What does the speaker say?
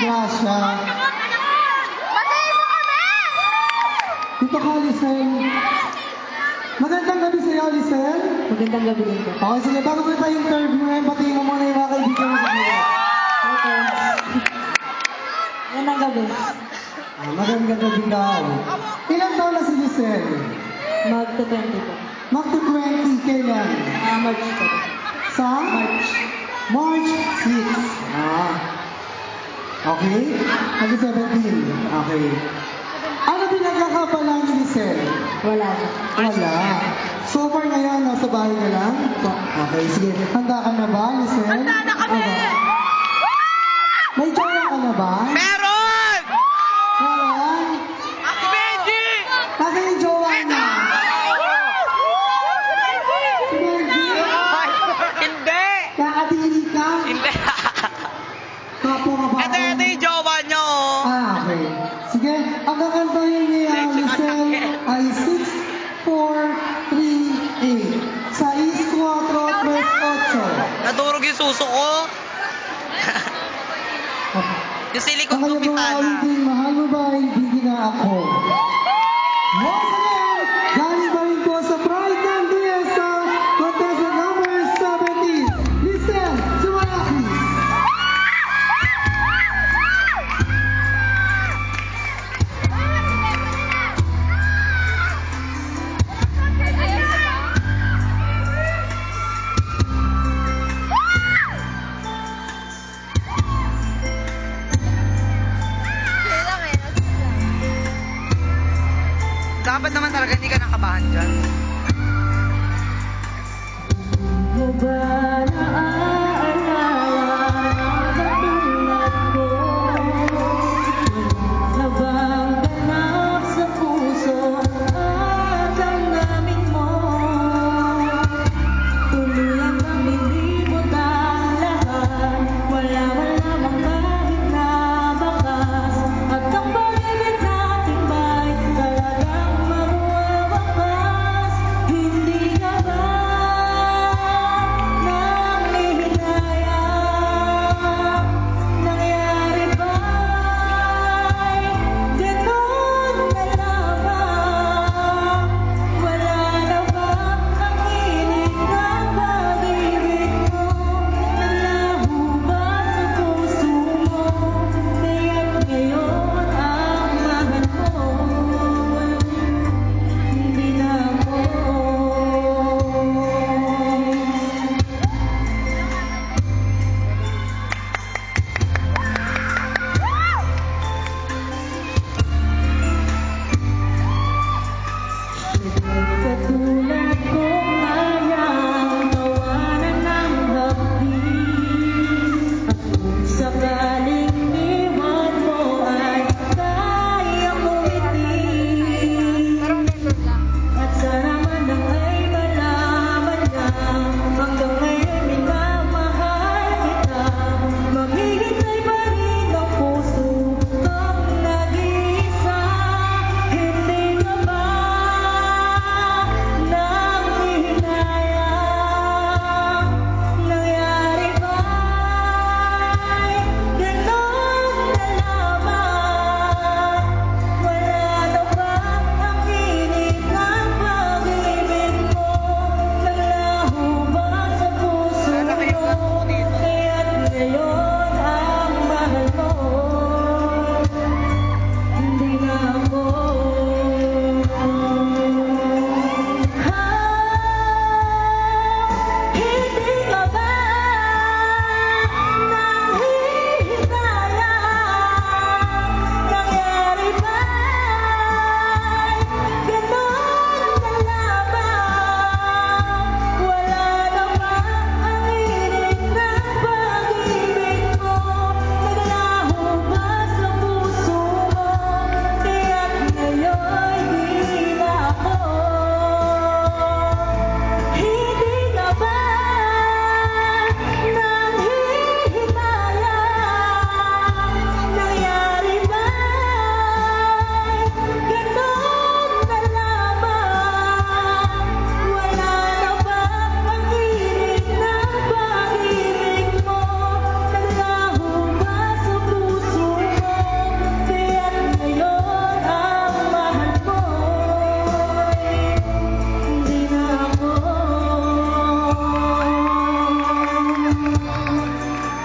baka mga disgrasya. Dito ka, Lisel. Magandang gabi sa'yo, Lisel. Magandang gabi din po. Okay, sige, bago kita interview ngayon, patingin mo muna yung mga kaibigan mo sa gilid. Magandang gabi. Ah, magandang gabi daw. Ilang taon na si Lisel? Mag-20 po. Magto 20 kailan? Ah, March po. Sa? March. March 6. Ah. Okay? Mag-17. Okay. Ano pinagkakapala ni Lisel? Wala. Wala. So far ngayon, nasa bahay ka lang? Okay, sige. Handa ka na ba, Lisel? Handa na kami! May Gusto ko Ang alam mo, Lupitana. Mahal mo ba ang hindi na ako? Yes, dapat naman talaga hindi ka nakabahan dyan.